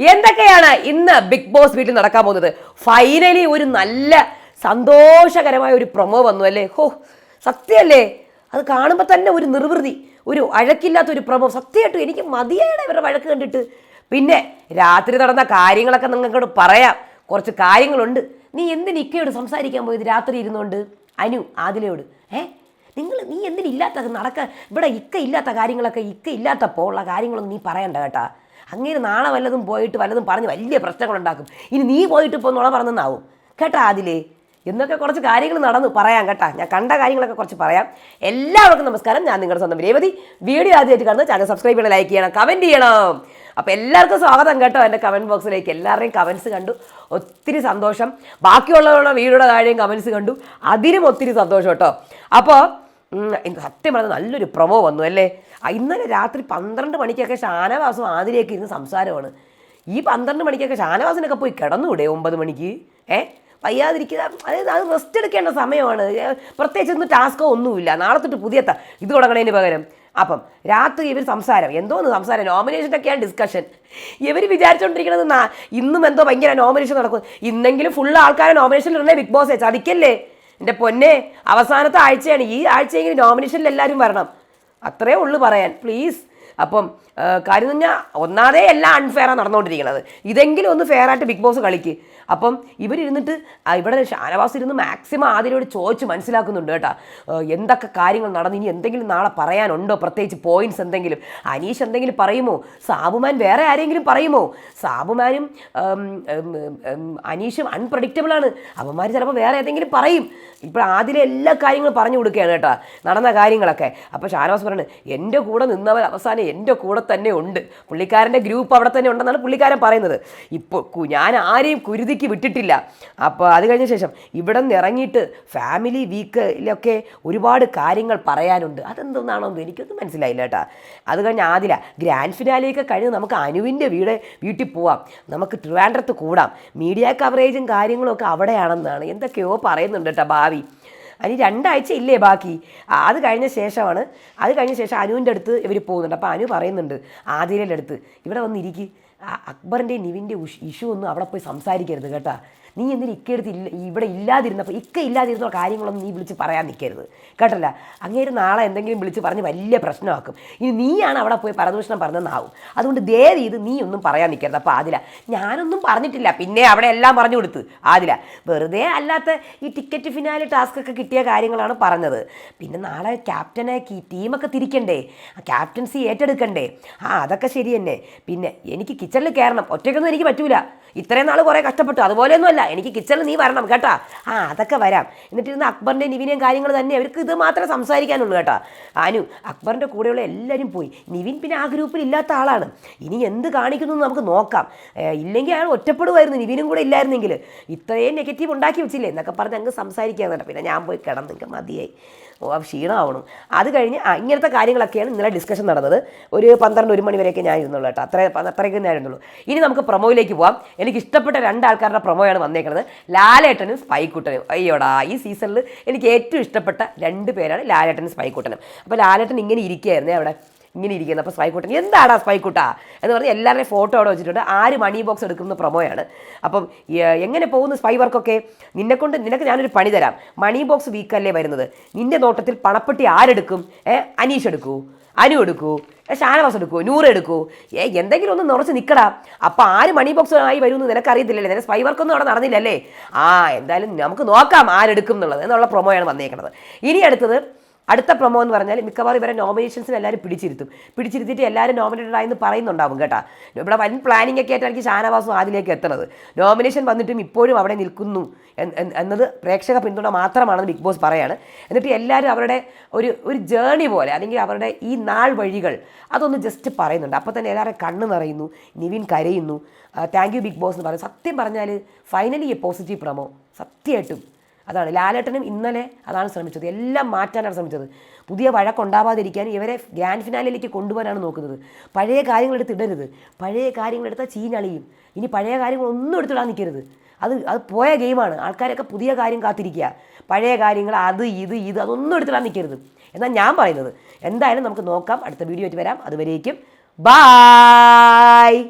എന്തൊക്കെയാണ് ഇന്ന് big boss വീട്ടിൽ നടക്കാൻ പോകുന്നത്? ഫൈനലി ഒരു നല്ല സന്തോഷകരമായ ഒരു പ്രൊമോ വന്നു അല്ലേ? ഹോ സത്യമല്ലേ? അത് കാണുമ്പോൾ തന്നെ ഒരു നിർവൃതി ഒരു അഴക്കില്ലാത്ത ഒരു പ്രൊമോ സത്യമായിട്ടും എനിക്ക് മതിയാണ് ഇവരുടെ വഴക്ക് കണ്ടിട്ട്. പിന്നെ രാത്രി നടന്ന കാര്യങ്ങളൊക്കെ നിങ്ങൾക്കോട് പറയാം. കുറച്ച് കാര്യങ്ങളുണ്ട്. നീ എന്തിന് ഇക്കയോട് സംസാരിക്കാൻ പോയത് രാത്രി ഇരുന്നുകൊണ്ട് അനു ആദിലയോട്. ഏ? നിങ്ങൾ നീ എന്തിനില്ലാത്ത നടക്ക ഇവിടെ ഇക്ക ഇല്ലാത്ത കാര്യങ്ങളൊക്കെ ഇക്ക ഇല്ലാത്തപ്പോൾ ഉള്ള കാര്യങ്ങളൊന്നും നീ പറയണ്ട കേട്ടാ. അങ്ങനെ നാളെ വല്ലതും പോയിട്ട് വല്ലതും പറഞ്ഞ് വലിയ പ്രശ്നങ്ങളുണ്ടാക്കും. ഇനി നീ പോയിട്ട് ഇപ്പോൾ നുണ പറഞ്ഞെന്നാവും. കേട്ടാ അതിലേ എന്നൊക്കെ കുറച്ച് കാര്യങ്ങൾ നടന്നു പറയാം കേട്ടാ. ഞാൻ കണ്ട കാര്യങ്ങളൊക്കെ കുറച്ച് പറയാം. എല്ലാവർക്കും നമസ്കാരം. ഞാൻ നിങ്ങളുടെ സ്വന്തം രേവതി. വീഡിയോ ആദ്യമായിട്ട് കാണുന്നത് ചാനൽ സബ്സ്ക്രൈബ് ചെയ്യണം ലൈക്ക് ചെയ്യണം കമന്റ് ചെയ്യണം. അപ്പോൾ എല്ലാവർക്കും സ്വാഗതം കേട്ടോ എന്റെ കമന്റ് ബോക്സിലേക്ക് എല്ലാവരുടെയും കമൻസ് കണ്ടു. ഒത്തിരി സന്തോഷം. ബാക്കിയുള്ളവരുടെ വീഡിയോയുടെ താഴെയും കമൻസ് കണ്ടു. അതിനും ഒത്തിരി സന്തോഷം കേട്ടോ. അപ്പോൾ എനിക്ക് സത്യം പറഞ്ഞത് നല്ലൊരു പ്രൊമോ വന്നു അല്ലേ? ഇന്നലെ രാത്രി പന്ത്രണ്ട് മണിക്കൊക്കെ ഷാനവാസും ആതിരയൊക്കെ ഇരുന്ന് സംസാരമാണ്. ഈ പന്ത്രണ്ട് മണിക്കൊക്കെ ഷാനവാസിനൊക്കെ പോയി കിടന്നൂടെ ഒമ്പത് മണിക്ക്? ഏ? വയ്യാതിരിക്കുക അതായത് അത് റെസ്റ്റ് എടുക്കേണ്ട സമയമാണ്. പ്രത്യേകിച്ച് ഇന്ന് ടാസ്കോ ഒന്നുമില്ല. നാളെ തൊട്ട് പുതിയ ഇത് തുടങ്ങണതിന് പകരം. അപ്പം രാത്രി ഇവർ സംസാരം എന്തോന്ന് സംസാരം? നോമിനേഷനൊക്കെയാണ് ഡിസ്കഷൻ ഇവർ വിചാരിച്ചുകൊണ്ടിരിക്കുന്നത് ഇന്നും എന്തോ ഭയങ്കര നോമിനേഷൻ നടക്കും. ഇന്നെങ്കിലും ഫുൾ ആൾക്കാരെ നോമിനേഷനിൽ ഇടണേ ബിഗ് ബോസ് ചതിക്കല്ലേ? എന്റെ പൊന്നെ അവസാനത്തെ ആഴ്ചയാണ്. ഈ ആഴ്ചയെങ്കിലും നോമിനേഷനിൽ എല്ലാവരും വരണം. അത്രേ ഉള്ളൂ പറയാൻ. പ്ലീസ് അപ്പം കാര്യം എന്ന് പറഞ്ഞാൽ ഒന്നാതെ എല്ലാം അൺഫെയറാണ് നടന്നുകൊണ്ടിരിക്കുന്നത് ഇതെങ്കിലും ഒന്ന് ഫെയറായിട്ട് ബിഗ് ബോസ് കളിക്ക്. അപ്പം ഇവരിരുന്നിട്ട് ഇവിടെ ഷാനവാസ് ഇരുന്ന് മാക്സിമം ആദ്യയോട് ചോദിച്ച് മനസ്സിലാക്കുന്നുണ്ട് കേട്ടോ. എന്തൊക്കെ കാര്യങ്ങൾ നടന്നു ഇനി എന്തെങ്കിലും നാളെ പറയാനുണ്ടോ? പ്രത്യേകിച്ച് പോയിന്റ്സ് എന്തെങ്കിലും? അനീഷ് എന്തെങ്കിലും പറയുമോ? സാബുമാൻ വേറെ ആരെങ്കിലും പറയുമോ? സാബുമാനും അനീഷും അൺപ്രഡിക്റ്റബിൾ ആണ്. അവന്മാർ ചിലപ്പോൾ വേറെ ഏതെങ്കിലും പറയും. ഇപ്പോൾ ആദ്യം എല്ലാ കാര്യങ്ങളും പറഞ്ഞു കൊടുക്കുകയാണ് കേട്ടോ നടന്ന കാര്യങ്ങളൊക്കെ. അപ്പോൾ ഷാനവാസ് പറയുന്നത് എന്റെ കൂടെ നിന്നവർ അവസാനം എന്റെ കൂടെ തന്നെ ഉണ്ട്. പുള്ളിക്കാരന്റെ ഗ്രൂപ്പ് അവിടെ തന്നെ ഉണ്ടെന്നാണ് പുള്ളിക്കാരൻ പറയുന്നത്. ഇപ്പോൾ ഞാൻ ആരെയും കുരുതിക്ക് വിട്ടിട്ടില്ല. അപ്പോൾ അത് കഴിഞ്ഞ ശേഷം ഇവിടെ നിന്ന് ഇറങ്ങിയിട്ട് ഫാമിലി വീക്കിലൊക്കെ ഒരുപാട് കാര്യങ്ങൾ പറയാനുണ്ട്. അതെന്തെന്നാണോ എനിക്കൊന്നും മനസ്സിലായില്ല കേട്ടോ. അത് കഴിഞ്ഞ് ആദില ഗ്രാൻഡ് ഫിനാലിയൊക്കെ കഴിഞ്ഞ് നമുക്ക് അനുവിന്റെ വീട് വീട്ടിൽ പോവാം. നമുക്ക് ട്രിവാൻഡ്രത്ത് കൂടാം. മീഡിയ കവറേജും കാര്യങ്ങളൊക്കെ അവിടെയാണെന്നാണ്. എന്തൊക്കെയോ പറയുന്നുണ്ട് കേട്ടോ ഭാവി. അതിന് രണ്ടാഴ്ച ഇല്ലേ ബാക്കി? അത് കഴിഞ്ഞ ശേഷമാണ്. അത് കഴിഞ്ഞ ശേഷം അനുവിന്റെ അടുത്ത് ഇവർ പോകുന്നുണ്ട്. അപ്പോൾ അനു പറയുന്നുണ്ട് ആതിരയുടെ അടുത്ത് ഇവിടെ വന്നിരിക്കുക അക്ബറിന്റെയും നിവിന്റെ ഇഷ്യൂ ഒന്നും അവിടെ പോയി സംസാരിക്കരുത് കേട്ടോ. നീ എന്തിനും ഇക്കയെടുത്ത് ഇല്ല ഇവിടെ ഇല്ലാതിരുന്നപ്പോൾ ഇക്ക ഇല്ലാതിരുന്ന കാര്യങ്ങളൊന്നും നീ വിളിച്ച് പറയാൻ നിൽക്കരുത് കേട്ടല്ല? അങ്ങേര് നാളെ എന്തെങ്കിലും വിളിച്ച് പറഞ്ഞ് വലിയ പ്രശ്നമാക്കും. ഇനി നീയാണ് അവിടെ പോയി പരദൂഷണം പറഞ്ഞതെന്നാവും അതുകൊണ്ട് ദേവി ഇത് നീ ഒന്നും പറയാൻ നിൽക്കരുത് അപ്പോൾ ആദില ഞാനൊന്നും പറഞ്ഞിട്ടില്ല. പിന്നെ അവിടെ എല്ലാം പറഞ്ഞു കൊടുത്ത്. ആദില വെറുതെ അല്ലാത്ത ഈ ടിക്കറ്റ് ഫിനാലെ ടാസ്ക് ഒക്കെ കിട്ടിയ കാര്യങ്ങളാണ് പറഞ്ഞത്. പിന്നെ നാളെ ക്യാപ്റ്റനാക്കി ടീമൊക്കെ തിരിക്കണ്ടേ? ആ ക്യാപ്റ്റൻസി ഏറ്റെടുക്കണ്ടേ? ആ അതൊക്കെ ശരി തന്നെ പിന്നെ എനിക്ക് കിച്ചണിൽ കയറണം. ഒറ്റയ്ക്കൊന്നും എനിക്ക് പറ്റൂല. ഇത്രയും നാൾ കുറേ കഷ്ടപ്പെട്ടു. അതുപോലെയൊന്നുമല്ല എനിക്ക് കിച്ചണിൽ നീ വരണം കേട്ടോ. ആ അതൊക്കെ വരാം. എന്നിട്ട് ഇരുന്ന് അക്ബറിന്റെ നിവിനെയും കാര്യങ്ങൾ തന്നെ അവർക്ക് ഇത് മാത്രമേ സംസാരിക്കാനുള്ളൂ കേട്ടോ. അനു അക്ബറിന്റെ കൂടെയുള്ള എല്ലാവരും പോയി. നിവിൻ പിന്നെ ആ ഗ്രൂപ്പിൽ ഇല്ലാത്ത ആളാണ്. ഇനി എന്ത് കാണിക്കുന്നു എന്ന് നമുക്ക് നോക്കാം. ഇല്ലെങ്കിൽ അയാൾ ഒറ്റപ്പെടുമായിരുന്നു നിവിനും കൂടെ ഇല്ലായിരുന്നെങ്കിൽ. ഇത്രയും നെഗറ്റീവ് ഉണ്ടാക്കി വെച്ചില്ലേ? എന്നൊക്കെ പറഞ്ഞ് അങ്ങ് സംസാരിക്കാൻ കേട്ടോ. പിന്നെ ഞാൻ പോയി കിടന്നു നിങ്ങൾക്ക് മതിയായി. ഓ ക്ഷീണമാവണം. അത് കഴിഞ്ഞ് ഇങ്ങനത്തെ കാര്യങ്ങളൊക്കെയാണ് ഇന്നലെ ഡിസ്കഷൻ നടന്നത്. ഒരു പന്ത്രണ്ട് ഒരു മണി വരെയൊക്കെ ഞാൻ ഇരുന്നുള്ളൂ കേട്ടോ. അത്ര അത്രയ്ക്ക് ഞാൻ ഇരുന്നുള്ളൂ ഇനി നമുക്ക് പ്രൊമോയിലേക്ക് പോവാം. എനിക്ക് ഇഷ്ടപ്പെട്ട രണ്ട് ആൾക്കാരുടെ പ്രൊമോയാണ് വന്നേക്കുന്നത് ലാലേട്ടനും സ്പൈക്കുട്ടനും. അയ്യോടാ ഈ സീസണിൽ എനിക്ക് ഏറ്റവും ഇഷ്ടപ്പെട്ട രണ്ട് പേരാണ് ലാലേട്ടനും സ്പൈക്കുട്ടനും. അപ്പോൾ ലാലേട്ടൻ ഇങ്ങനെ ഇരിക്കുകയായിരുന്നേ അവിടെ. ഇങ്ങനെ ഇരിക്കുന്നത്. അപ്പോൾ സ്പൈക്കുട്ടൻ എന്താടാ സ്പൈക്കൂട്ട? എന്ന് പറഞ്ഞ് എല്ലാവരുടെയും ഫോട്ടോ അവിടെ വെച്ചിട്ടുണ്ട്. ആര് മണി ബോക്സ് എടുക്കുന്ന പ്രൊമോയാണ്. അപ്പം എങ്ങനെ പോകുന്നു സ്പൈ വർക്കൊക്കെ? നിന്നെ കൊണ്ട് നിനക്ക് ഞാനൊരു പണി തരാം. മണി ബോക്സ് വീക്കല്ലേ വരുന്നത്? നിന്റെ നോട്ടത്തിൽ പണപ്പെട്ടി ആരെടുക്കും? അനീഷ് എടുക്കൂ അനു എടുക്കൂ ഷാനവാസ് എടുക്കൂ നൂറ് എടുക്കൂ. ഏ എന്തെങ്കിലും ഒന്ന് നിറച്ച് നിൽക്കടാ അപ്പം ആര് മണി ബോക്സ് ആയി വരുമെന്ന് നിനക്കറിയത്തില്ലല്ലേ? നിന്റെ സ്പൈ വർക്കൊന്നും അവിടെ നടന്നില്ലല്ലേ? ആ എന്തായാലും നമുക്ക് നോക്കാം ആരെടുക്കും എന്നുള്ളത് എന്നുള്ള പ്രൊമോയാണ് വന്നേക്കുന്നത് ഇനി അടുത്തത് അടുത്ത പ്രൊമോ എന്ന് പറഞ്ഞാൽ മിക്കവാറും ഇവരെ നോമിനേഷൻസിന് എല്ലാവരും പിടിച്ചിരുത്തും. പിടിച്ചിരുത്തിയിട്ട് എല്ലാവരും നോമിനേറ്റഡ് ആയെന്ന് പറയുന്നുണ്ടാവും കേട്ടോ. ഇവിടെ വൻ പ്ലാനിംഗ് ഒക്കെ ആയിട്ടായിരിക്കും ഷാനവാസും ആദിലേക്ക് എത്തുന്നത്. നോമിനേഷൻ വന്നിട്ടും ഇപ്പോഴും അവിടെ നിൽക്കുന്നു എന്ന്- എന്ന് എന്നത് പ്രേക്ഷക പിന്തുണ മാത്രമാണെന്ന് ബിഗ് ബോസ് പറയാണ്. എന്നിട്ട് എല്ലാവരും അവരുടെ ഒരു ഒരു ജേണി പോലെ അല്ലെങ്കിൽ അവരുടെ ഈ നാൾ വഴികൾ അതൊന്ന് ജസ്റ്റ് പറയുന്നുണ്ട്. അപ്പോൾ തന്നെ എല്ലാവരും കണ്ണ് നിറയുന്നു നിവിൻ കരയുന്നു. താങ്ക് യു ബിഗ് ബോസ് എന്ന് പറയും സത്യം പറഞ്ഞാൽ ഫൈനലി എ പോസിറ്റീവ് പ്രമോ സത്യമായിട്ടും അതാണ്. ലാലേട്ടനും ഇന്നലെ അതാണ് ശ്രമിച്ചത്. എല്ലാം മാറ്റാനാണ് ശ്രമിച്ചത്. പുതിയ വഴക്കുണ്ടാവാതിരിക്കാൻ ഇവരെ ഗ്രാൻഡ് ഫിനാലിലേക്ക് കൊണ്ടുപോകാനാണ് നോക്കുന്നത്. പഴയ കാര്യങ്ങളെടുത്ത് ഇടരുത്. പഴയ കാര്യങ്ങളെടുത്താൽ ചീഞ്ഞളിയും ഇനി പഴയ കാര്യങ്ങളൊന്നും എടുത്തിടാൻ നിൽക്കരുത്. അത് അത് പോയ ഗെയിമാണ്. ആൾക്കാരൊക്കെ പുതിയ കാര്യം കാത്തിരിക്കുക. പഴയ കാര്യങ്ങൾ അത് ഇത് ഇത് അതൊന്നും എടുത്തിടാൻ നിൽക്കരുത്. എന്നാൽ ഞാൻ പറയുന്നത്. എന്തായാലും നമുക്ക് നോക്കാം. അടുത്ത വീഡിയോ ആയിട്ട് വരാം. അതുവരേക്കും. ബായ്